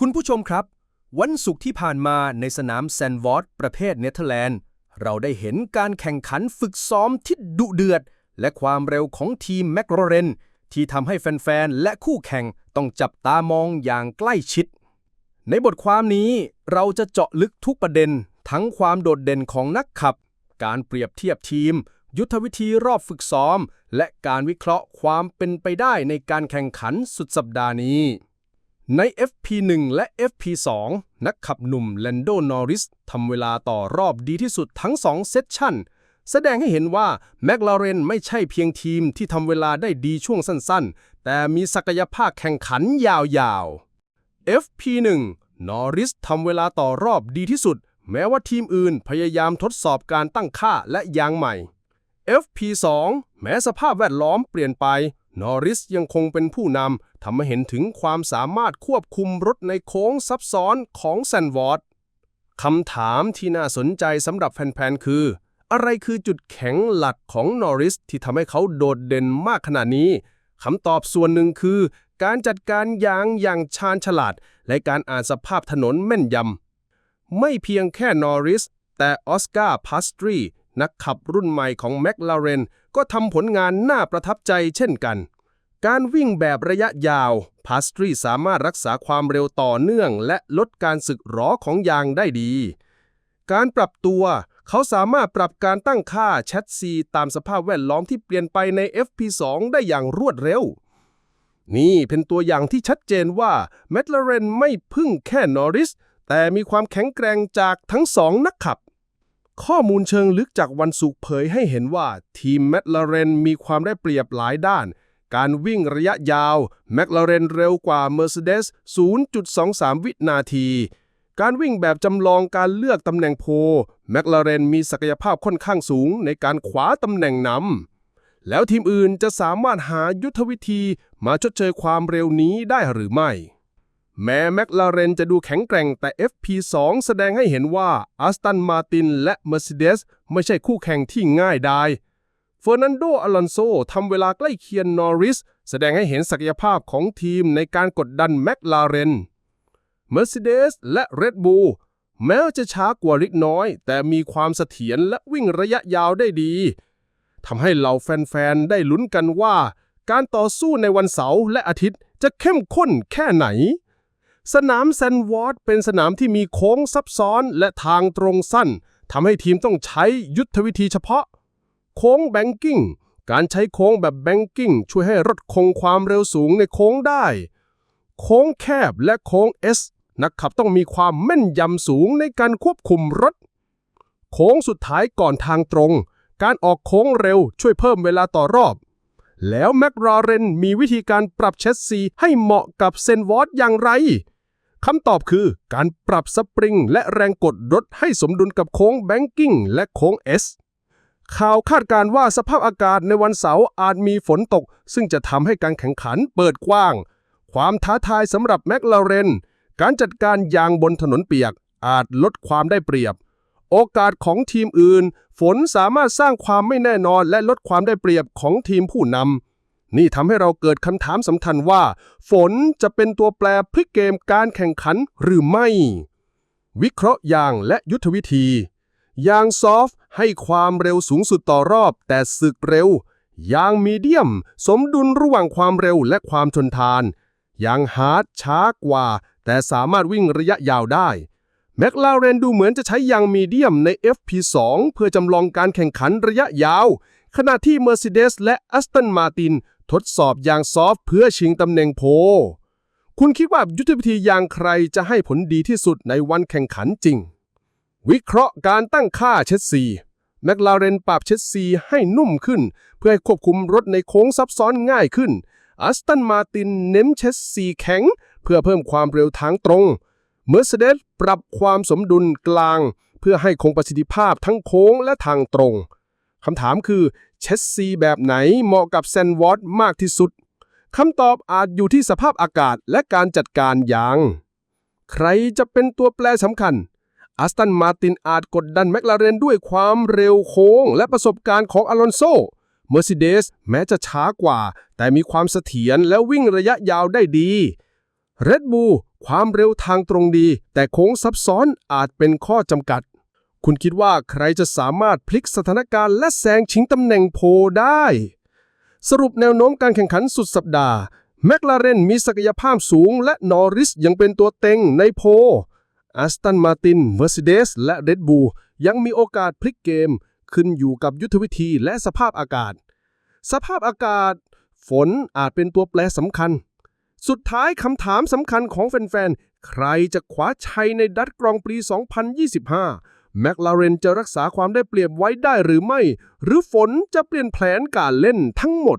คุณผู้ชมครับ วันศุกร์ที่ผ่านมาในสนามแซนวอร์ดประเภทเนเธอร์แลนด์ เราได้เห็นการแข่งขันฝึกซ้อมที่ดุเดือด และความเร็วของทีมแมคโรเรนที่ทำให้แฟน ๆ และคู่แข่งต้องจับตามองอย่างใกล้ชิด ในบทความนี้เราจะเจาะลึกทุกประเด็น ทั้งความโดดเด่นของนักขับ การเปรียบเทียบทีม ยุทธวิธีรอบฝึกซ้อม และการวิเคราะห์ความเป็นไปได้ในการแข่งขันสุดสัปดาห์นี้ ใน FP1 และ FP2 นักขับหนุ่มแลนโดนอริสทำเวลาต่อรอบดีที่สุดทั้ง 2 เซสชั่น แสดงให้เห็นว่าแมคลาเรนไม่ใช่เพียงทีมที่ทำเวลาได้ดีช่วงสั้นๆ แต่มีศักยภาพแข่งขันยาวๆ FP1 นอริสทำเวลาต่อรอบดีที่สุด แม้ว่าทีมอื่นพยายามทดสอบการตั้งค่าและยางใหม่ FP2 แม้สภาพแวดล้อมเปลี่ยนไป นอริสยังคงเป็นผู้นำ ทำให้เห็นถึงความสามารถควบคุมรถในโค้งซับซ้อนของแซนวอร์ดคำถามที่น่าสนใจสำหรับแฟนๆ คือ อะไรคือจุดแข็งหลักของนอริสที่ทำให้เขาโดดเด่นมากขนาดนี้คำตอบส่วนหนึ่งคือ การจัดการยางอย่างชาญฉลาด และการอ่านสภาพถนนแม่นยำ ไม่เพียงแค่นอริส แต่ออสการ์พาสตรีนักขับรุ่นใหม่ของแมคลาเรนก็ทำผลงานน่าประทับใจเช่นกัน การวิ่งแบบระยะยาวพาสตรีสามารถรักษาความเร็วต่อเนื่อง และลดการสึกหรอของยางได้ดี การปรับตัวเขาสามารถปรับการตั้งค่าแชทซีตามสภาพแวดล้อมที่เปลี่ยนไปใน FP2 ได้อย่างรวดเร็ว นี่เป็นตัวอย่างที่ชัดเจนว่าแมคลาเรนไม่พึ่งแค่นอริส แต่มีความแข็งแกร่งจากทั้งสองนักขับ ข้อมูลเชิงลึกจากวันศุกร์เผยให้เห็นว่าทีมแมคลาเรนมีความได้เปรียบหลายด้าน การวิ่งระยะยาว แมคลาเรนเร็วกว่า Mercedes 0.23 วินาที การวิ่งแบบจำลองการเลือกตำแหน่งโพแมคลาเรนมีศักยภาพค่อนข้างสูงในการขวาตำแหน่งนำ แล้วทีมอื่นจะสามารถหายุทธวิธีมาชดเชยความเร็วนี้ได้หรือไม่ แม้แมคลาเรนจะดูแข็งแกร่งแต่ FP2 แสดงให้เห็นว่าอัสตันมาตินและ Mercedes ไม่ใช่คู่แข่งที่ง่ายดาย เฟอร์นันโด อลอนโซทำเวลาใกล้เคียงนอริส แสดงให้เห็นศักยภาพของทีมในการกดดันแมคลาเรน Mercedes และ Red Bull แม้จะช้ากว่าเล็กน้อย แต่มีความเสถียรและวิ่งระยะยาวได้ดีทำให้เหล่าแฟน ๆ ได้ลุ้นกันว่า การต่อสู้ในวันเสาร์และอาทิตย์จะเข้มข้นแค่ไหน สนามแซนวอร์ดเป็นสนามที่มีโค้งซับซ้อนและทางตรงสั้นทำให้ทีมต้องใช้ยุทธวิธีเฉพาะ โค้งแบงกิ้งการใช้โค้งแบบแบงกิ้งช่วยให้รถคงความเร็วสูงในโค้งได้ โค้งแคบและโค้ง S นักขับต้องมีความแม่นยำสูงในการควบคุมรถ โค้งสุดท้ายก่อนทางตรง การออกโค้งเร็วช่วยเพิ่มเวลาต่อรอบ แล้วแมคลาเรนมีวิธีการปรับเชสซีให้เหมาะกับเซนวอร์ดอย่างไรคำตอบคือการปรับสปริงและแรงกดรถให้สมดุลกับโค้งแบงกิ้งและโค้ง S ข่าวคาดการ์ว่าสภาพอากาศในวันเสาร์อาจมีฝนตก ซึ่งจะทำให้การแข่งขันเปิดกว้าง ความท้าทายสำหรับแมคลาเรน การจัดการยางบนถนนเปียก อาจลดความได้เปรียบ โอกาสของทีมอื่น ฝนสามารถสร้างความไม่แน่นอนและลดความได้เปรียบของทีมผู้นำนี่ทำให้เราเกิดคำถามสำคัญว่า ฝนจะเป็นตัวแปรพลิกเกมการแข่งขันหรือไม่ วิเคราะห์ยางและยุทธวิธียางซอฟต์ ให้ความเร็วสูงสุดต่อรอบ แต่สึกเร็ว ยางมีเดียม สมดุลระหว่างความเร็วและความทนทาน ยางฮาร์ดช้ากว่า แต่สามารถวิ่งระยะยาวได้แมคลาเรนดูเหมือนจะใช้ยางมีเดียมใน FP2 เพื่อจำลองการแข่งขันระยะยาว ขณะที่ Mercedes และ Aston Martin ทดสอบยางซอฟเพื่อชิงตำแหน่งโพ คุณคิดว่ายุทธวิธียางใครจะให้ผลดีที่สุดในวันแข่งขันจริง วิเคราะห์การตั้งค่าเชสซี แมคลาเรนปรับเชสซีให้นุ่มขึ้น เพื่อให้ควบคุมรถในโค้งซับซ้อนง่ายขึ้นอัสตันมาตินเน้นเชสซีแข็ง เพื่อเพิ่มความเร็วทางตรง Mercedes ปรับความสมดุลกลาง เพื่อให้คงประสิทธิภาพทั้งโค้งและทางตรงคำถามคือเชสซีแบบไหนเหมาะกับแซนวอร์ดมากที่สุดคำตอบอาจอยู่ที่สภาพอากาศและการจัดการยาง ใครจะเป็นตัวแปรสำคัญ อัสตันมาตินอาจกดดันแมคลาเรนด้วยความเร็วโค้ง และประสบการณ์ของอลอนโซ เมอร์ซเดสแม้จะช้ากว่า แต่มีความเสถียรและวิ่งระยะยาวได้ดี เรดบูความเร็วทางตรงดี แต่โค้งซับซ้อนอาจเป็นข้อจำกัด คุณคิดว่าใครจะสามารถพลิกสถานการณ์และแซงชิงตำแหน่งโพได้ สรุปแนวโน้มการแข่งขันสุดสัปดาห์แมคลาเรนมีศักยภาพสูงและนอริสยังเป็นตัวเต็งในโพ อัสตันมาตินเมอร์เซเดสและเรดบูยังมีโอกาสพลิกเกม ขึ้นอยู่กับยุทธวิธีและสภาพอากาศ สภาพอากาศ ฝนอาจเป็นตัวแปรสำคัญ สุดท้ายคำถามสำคัญของแฟนๆ ใครจะคว้าชัยในดัตกรองปี 2025 แมคลาเรนจะรักษาความได้เปรียบไว้ได้หรือไม่ หรือฝนจะเปลี่ยนแผนการเล่นทั้งหมด